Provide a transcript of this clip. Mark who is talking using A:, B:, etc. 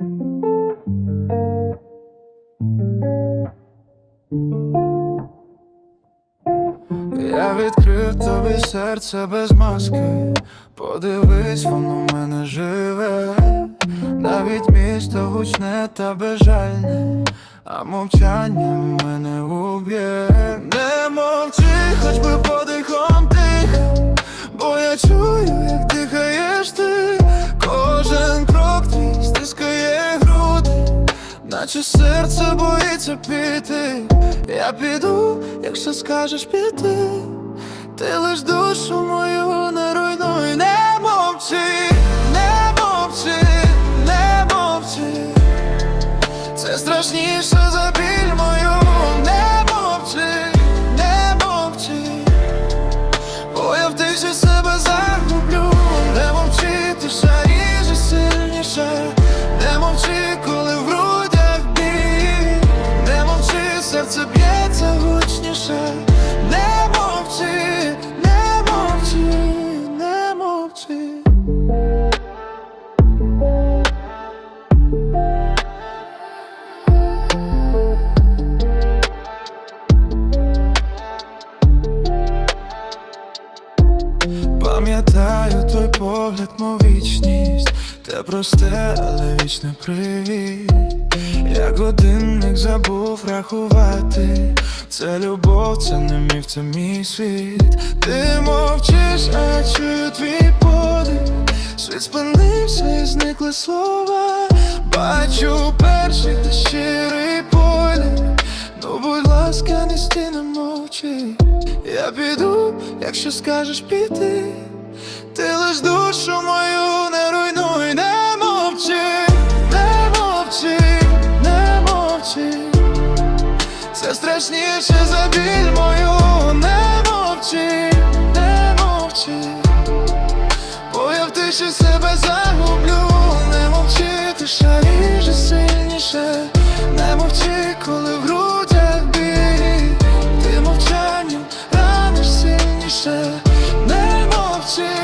A: Я відкрив тобі серце без маски, подивись, воно мене живе, навіть місто гучне та бежальне, а мовчання мене уб'є, не мовчи, хоч би подивись. Наче серце боїться піти, я піду, якщо скажеш піти, ти лиш душу мою не руйнуй, не мовчи, не мовчи, не мовчи, це страшніше за біль мою, погляд, мов вічність, те просте, але вічне привіт. Як годинник забув рахувати. Це любов, це не міф, це мій світ. Ти мовчиш, а чую твій подих. Світ спинився і зникли слова. Бачу перший та щирий погляд. Ну, будь ласка, не стій, не мовчи. Я піду, якщо скажеш піти. страшніше за біль мою не мовчи, не мовчи, бо я в тиші себе загублю, не мовчи, ти шаріше, сильніше, не мовчи, коли в грудях біль. Ти мовчанням раниш сильніше, не мовчи.